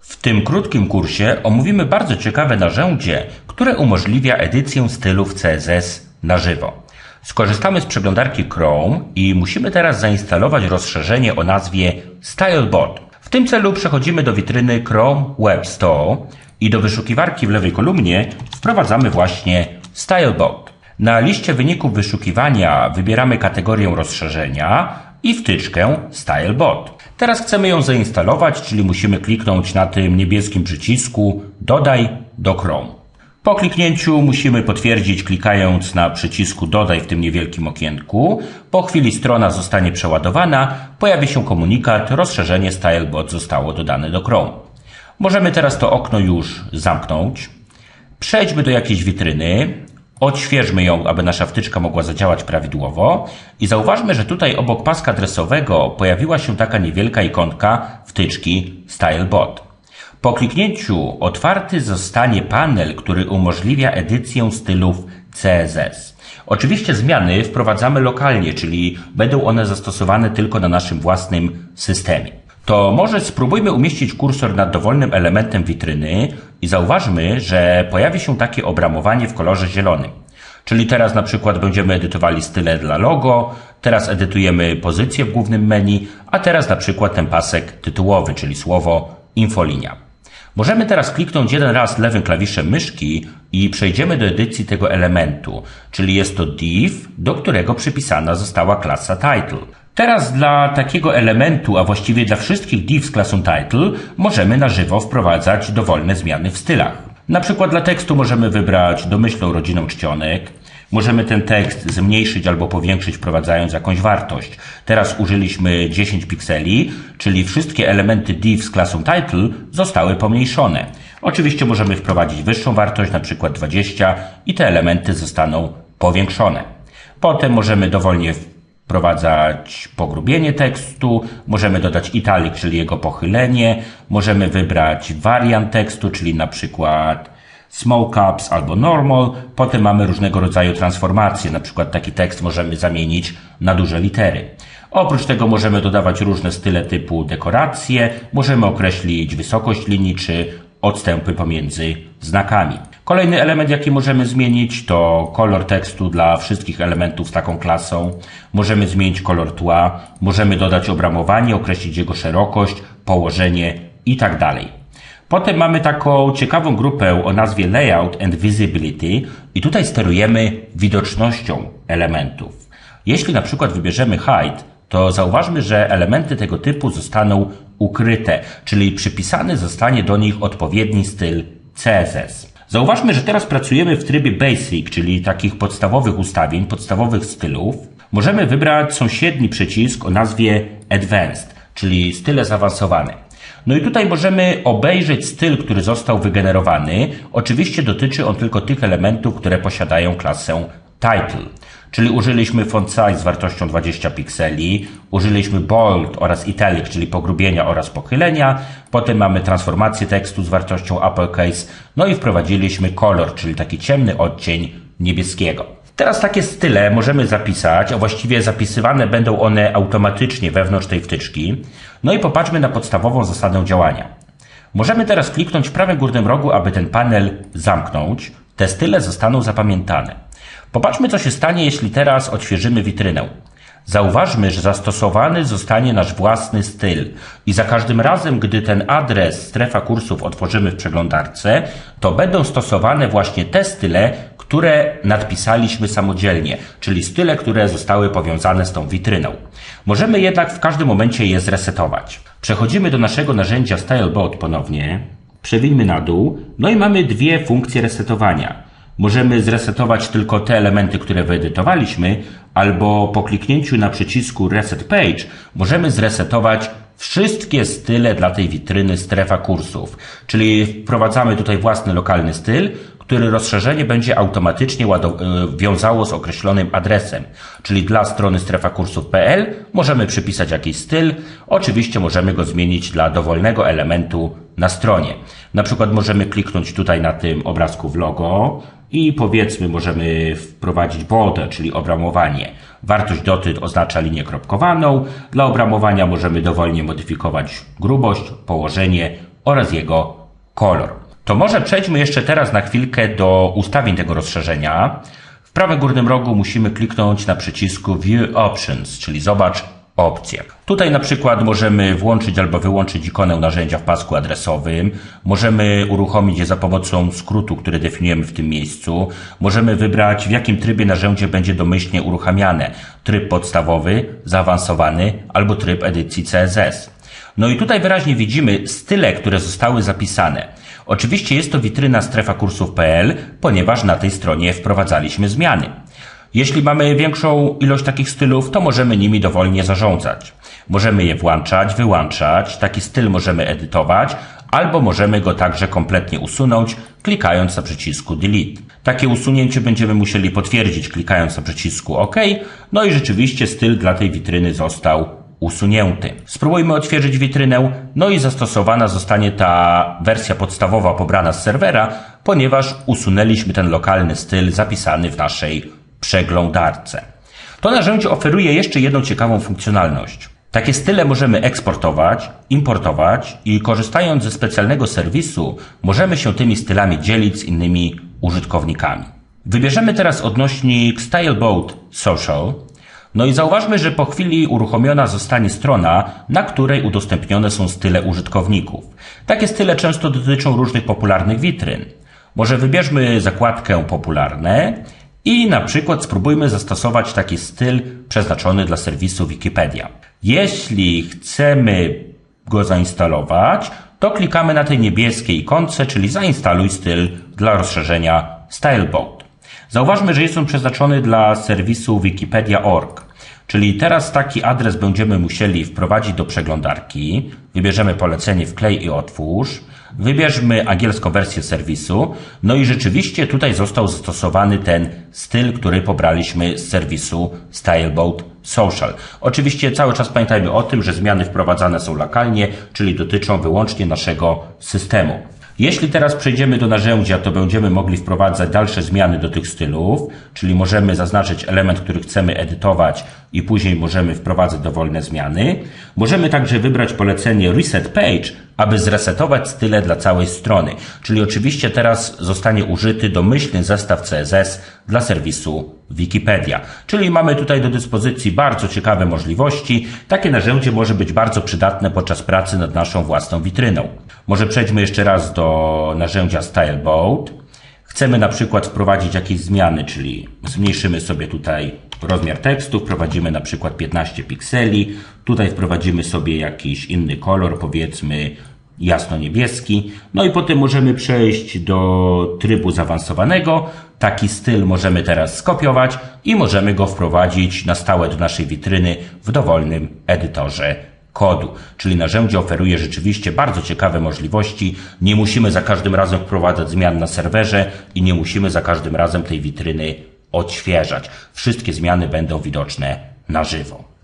W tym krótkim kursie omówimy bardzo ciekawe narzędzie, które umożliwia edycję stylów CSS na żywo. Skorzystamy z przeglądarki Chrome i musimy teraz zainstalować rozszerzenie o nazwie StyleBot. W tym celu przechodzimy do witryny Chrome Web Store i do wyszukiwarki w lewej kolumnie wprowadzamy właśnie StyleBot. Na liście wyników wyszukiwania wybieramy kategorię rozszerzenia i wtyczkę StyleBot. Teraz chcemy ją zainstalować, czyli musimy kliknąć na tym niebieskim przycisku Dodaj do Chrome. Po kliknięciu musimy potwierdzić klikając na przycisku Dodaj w tym niewielkim okienku. Po chwili strona zostanie przeładowana, pojawi się komunikat rozszerzenie StyleBot zostało dodane do Chrome. Możemy teraz to okno już zamknąć. Przejdźmy do jakiejś witryny, odświeżmy ją, aby nasza wtyczka mogła zadziałać prawidłowo i zauważmy, że tutaj obok paska adresowego pojawiła się taka niewielka ikonka wtyczki StyleBot. Po kliknięciu otwarty zostanie panel, który umożliwia edycję stylów CSS. Oczywiście zmiany wprowadzamy lokalnie, czyli będą one zastosowane tylko na naszym własnym systemie. To może spróbujmy umieścić kursor nad dowolnym elementem witryny i zauważmy, że pojawi się takie obramowanie w kolorze zielonym. Czyli teraz na przykład będziemy edytowali style dla logo, teraz edytujemy pozycję w głównym menu, a teraz na przykład ten pasek tytułowy, czyli słowo infolinia. Możemy teraz kliknąć jeden raz lewym klawiszem myszki i przejdziemy do edycji tego elementu, czyli jest to div, do którego przypisana została klasa title. Teraz dla takiego elementu, a właściwie dla wszystkich div z klasą title, możemy na żywo wprowadzać dowolne zmiany w stylach. Na przykład dla tekstu możemy wybrać domyślną rodziną czcionek, Możemy ten tekst zmniejszyć albo powiększyć, wprowadzając jakąś wartość. Teraz użyliśmy 10 pikseli, czyli wszystkie elementy div z klasą title zostały pomniejszone. Oczywiście możemy wprowadzić wyższą wartość, na przykład 20 i te elementy zostaną powiększone. Potem możemy dowolnie wprowadzać pogrubienie tekstu, możemy dodać italic, czyli jego pochylenie, możemy wybrać wariant tekstu, czyli na przykład small caps albo normal. Potem mamy różnego rodzaju transformacje, na przykład taki tekst możemy zamienić na duże litery. Oprócz tego możemy dodawać różne style typu dekoracje, możemy określić wysokość linii czy odstępy pomiędzy znakami. Kolejny element, jaki możemy zmienić, to kolor tekstu dla wszystkich elementów z taką klasą. Możemy zmienić kolor tła, możemy dodać obramowanie, określić jego szerokość, położenie itd. Tak Potem mamy taką ciekawą grupę o nazwie Layout and Visibility i tutaj sterujemy widocznością elementów. Jeśli na przykład wybierzemy Height, to zauważmy, że elementy tego typu zostaną ukryte, czyli przypisany zostanie do nich odpowiedni styl CSS. Zauważmy, że teraz pracujemy w trybie Basic, czyli takich podstawowych ustawień, podstawowych stylów. Możemy wybrać sąsiedni przycisk o nazwie Advanced, czyli style zaawansowane. No i tutaj możemy obejrzeć styl, który został wygenerowany. Oczywiście dotyczy on tylko tych elementów, które posiadają klasę title. Czyli użyliśmy font size z wartością 20 pikseli, użyliśmy bold oraz italic, czyli pogrubienia oraz pochylenia, potem mamy transformację tekstu z wartością uppercase, no i wprowadziliśmy kolor, czyli taki ciemny odcień niebieskiego. Teraz takie style możemy zapisać, a właściwie zapisywane będą one automatycznie wewnątrz tej wtyczki. No i popatrzmy na podstawową zasadę działania. Możemy teraz kliknąć w prawym górnym rogu, aby ten panel zamknąć. Te style zostaną zapamiętane. Popatrzmy, co się stanie, jeśli teraz odświeżymy witrynę. Zauważmy, że zastosowany zostanie nasz własny styl i za każdym razem, gdy ten adres strefa kursów otworzymy w przeglądarce, to będą stosowane właśnie te style, które nadpisaliśmy samodzielnie, czyli style, które zostały powiązane z tą witryną. Możemy jednak w każdym momencie je zresetować. Przechodzimy do naszego narzędzia StyleBot ponownie, przewińmy na dół, no i mamy dwie funkcje resetowania. Możemy zresetować tylko te elementy, które wyedytowaliśmy, albo po kliknięciu na przycisku Reset Page możemy zresetować wszystkie style dla tej witryny strefa kursów. Czyli wprowadzamy tutaj własny lokalny styl, który rozszerzenie będzie automatycznie e, wiązało z określonym adresem. Czyli dla strony strefakursów.pl możemy przypisać jakiś styl. Oczywiście możemy go zmienić dla dowolnego elementu na stronie. Na przykład możemy kliknąć tutaj na tym obrazku w logo i powiedzmy możemy wprowadzić border, czyli obramowanie. Wartość dotyt oznacza linię kropkowaną. Dla obramowania możemy dowolnie modyfikować grubość, położenie, oraz jego kolor. To może przejdźmy jeszcze teraz na chwilkę do ustawień tego rozszerzenia. W prawym górnym rogu musimy kliknąć na przycisku View Options, czyli zobacz opcje. Tutaj na przykład możemy włączyć albo wyłączyć ikonę narzędzia w pasku adresowym. Możemy uruchomić je za pomocą skrótu, który definiujemy w tym miejscu. Możemy wybrać w jakim trybie narzędzie będzie domyślnie uruchamiane. Tryb podstawowy, zaawansowany albo tryb edycji CSS. No i tutaj wyraźnie widzimy style, które zostały zapisane. Oczywiście jest to witryna strefa kursów.pl, ponieważ na tej stronie wprowadzaliśmy zmiany. Jeśli mamy większą ilość takich stylów, to możemy nimi dowolnie zarządzać. Możemy je włączać, wyłączać, taki styl możemy edytować, albo możemy go także kompletnie usunąć, klikając na przycisku Delete. Takie usunięcie będziemy musieli potwierdzić, klikając na przycisku OK, no i rzeczywiście styl dla tej witryny został usunięty. Spróbujmy odświeżyć witrynę, no i zastosowana zostanie ta wersja podstawowa pobrana z serwera, ponieważ usunęliśmy ten lokalny styl zapisany w naszej przeglądarce. To narzędzie oferuje jeszcze jedną ciekawą funkcjonalność. Takie style możemy eksportować, importować i korzystając ze specjalnego serwisu możemy się tymi stylami dzielić z innymi użytkownikami. Wybierzemy teraz odnośnik Styleboat Social. No i zauważmy, że po chwili uruchomiona zostanie strona, na której udostępnione są style użytkowników. Takie style często dotyczą różnych popularnych witryn. Może wybierzmy zakładkę popularne i na przykład spróbujmy zastosować taki styl przeznaczony dla serwisu Wikipedia. Jeśli chcemy go zainstalować, to klikamy na tej niebieskiej ikonce, czyli zainstaluj styl dla rozszerzenia Styleboat. Zauważmy, że jest on przeznaczony dla serwisu wikipedia.org. Czyli teraz taki adres będziemy musieli wprowadzić do przeglądarki. Wybierzemy polecenie wklej i otwórz. Wybierzmy angielską wersję serwisu. No i rzeczywiście tutaj został zastosowany ten styl, który pobraliśmy z serwisu Styleboat Social. Oczywiście cały czas pamiętajmy o tym, że zmiany wprowadzane są lokalnie, czyli dotyczą wyłącznie naszego systemu. Jeśli teraz przejdziemy do narzędzia, to będziemy mogli wprowadzać dalsze zmiany do tych stylów, czyli możemy zaznaczyć element, który chcemy edytować i później możemy wprowadzać dowolne zmiany. Możemy także wybrać polecenie Reset Page, aby zresetować style dla całej strony. Czyli oczywiście teraz zostanie użyty domyślny zestaw CSS dla serwisu Wikipedia. Czyli mamy tutaj do dyspozycji bardzo ciekawe możliwości. Takie narzędzie może być bardzo przydatne podczas pracy nad naszą własną witryną. Może przejdźmy jeszcze raz do narzędzia Styleboat. Chcemy na przykład wprowadzić jakieś zmiany, czyli zmniejszymy sobie tutaj rozmiar tekstu, wprowadzimy na przykład 15 pikseli, tutaj wprowadzimy sobie jakiś inny kolor, powiedzmy jasno-niebieski, no i potem możemy przejść do trybu zaawansowanego. Taki styl możemy teraz skopiować i możemy go wprowadzić na stałe do naszej witryny w dowolnym edytorze kodu. Czyli narzędzie oferuje rzeczywiście bardzo ciekawe możliwości. Nie musimy za każdym razem wprowadzać zmian na serwerze i nie musimy za każdym razem tej witryny odświeżać. Wszystkie zmiany będą widoczne na żywo.